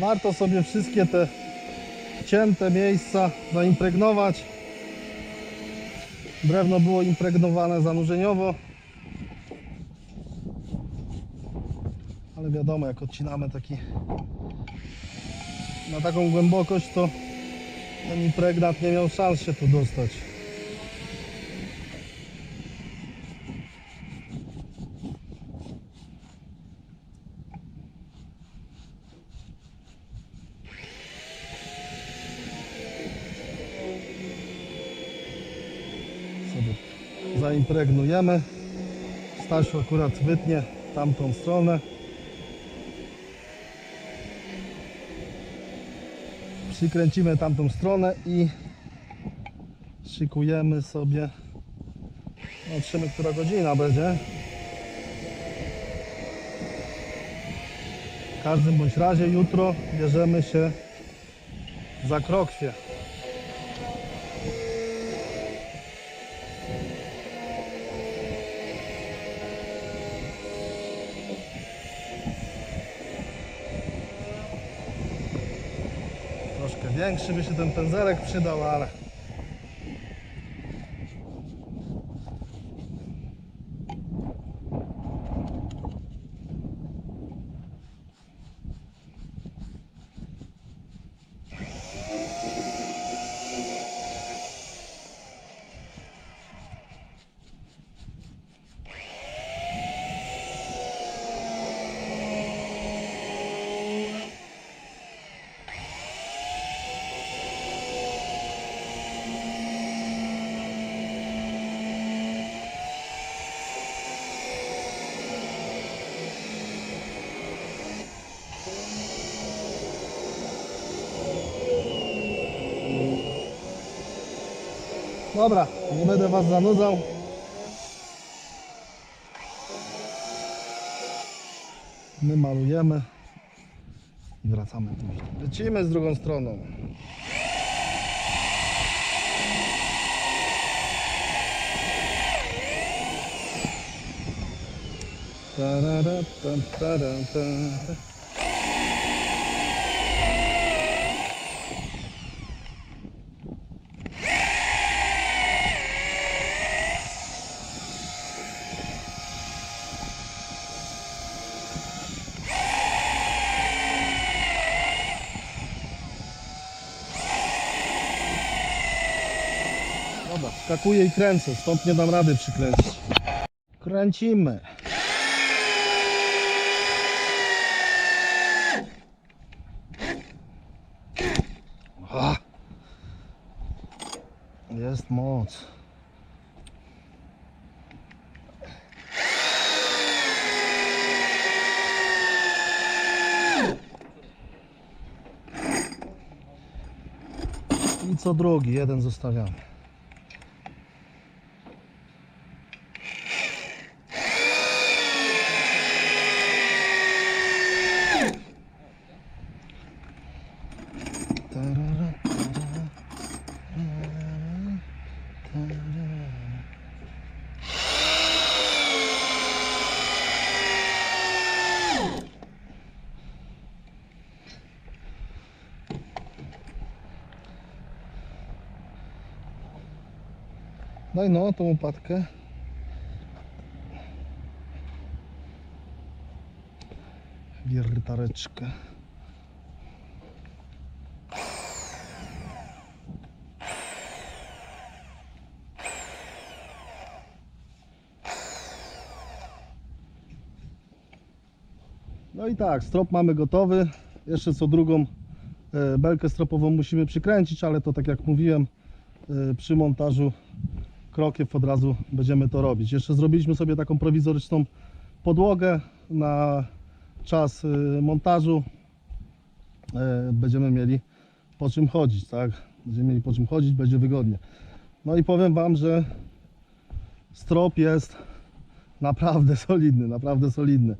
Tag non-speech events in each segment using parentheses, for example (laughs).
warto sobie wszystkie te cięte miejsca zaimpregnować. Drewno było impregnowane zanurzeniowo. Ale wiadomo, jak odcinamy taki na taką głębokość, to ten impregnat nie miał szans się tu dostać. Zaimpregnujemy. Stasiu akurat wytnie tamtą stronę. Przykręcimy tamtą stronę i szykujemy sobie. Patrzymy, która godzina będzie. W każdym bądź razie jutro bierzemy się za krokwie. Większy by się ten pędzelek przydał, ale Dobra, nie będę Was zanudzał. My malujemy i wracamy później. Lecimy z drugą stroną. Ta, skakuję i kręcę, stąd nie dam rady przykręcić. Kręcimy. A! Jest moc. I co drugi, jeden zostawiamy. Daj no tą łopatkę. Wiertareczkę. No i tak, strop mamy gotowy. Jeszcze co drugą e, belkę stropową musimy przykręcić, ale to tak jak mówiłem, e, przy montażu krokiew od razu będziemy to robić. Jeszcze zrobiliśmy sobie taką prowizoryczną podłogę na czas e, montażu. E, Będziemy mieli po czym chodzić, tak? Będziemy mieli po czym chodzić, będzie wygodnie. No i powiem Wam, że strop jest naprawdę (laughs) solidny, naprawdę solidny.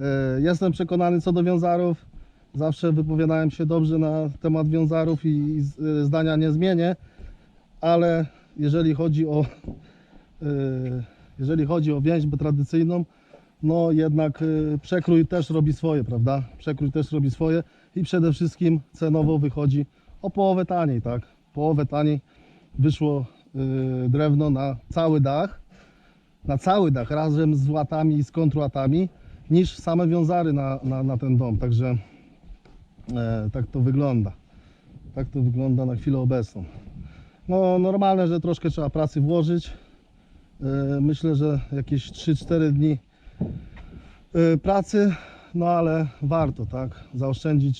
E, Jestem przekonany co do wiązarów. Zawsze wypowiadałem się dobrze na temat wiązarów i e, zdania nie zmienię, ale jeżeli chodzi o e, jeżeli chodzi o więźbę tradycyjną, no jednak y, przekrój też robi swoje, prawda? Przekrój też robi swoje i przede wszystkim cenowo wychodzi o połowę taniej, tak? Połowę taniej wyszło y, drewno na cały dach, na cały dach razem z łatami i z kontrłatami niż same wiązary na, na, na ten dom, także e, tak to wygląda. Tak to wygląda na chwilę obecną. No normalne, że troszkę trzeba pracy włożyć. E, Myślę, że jakieś 3-4 dni e, pracy, no ale warto, tak? Zaoszczędzić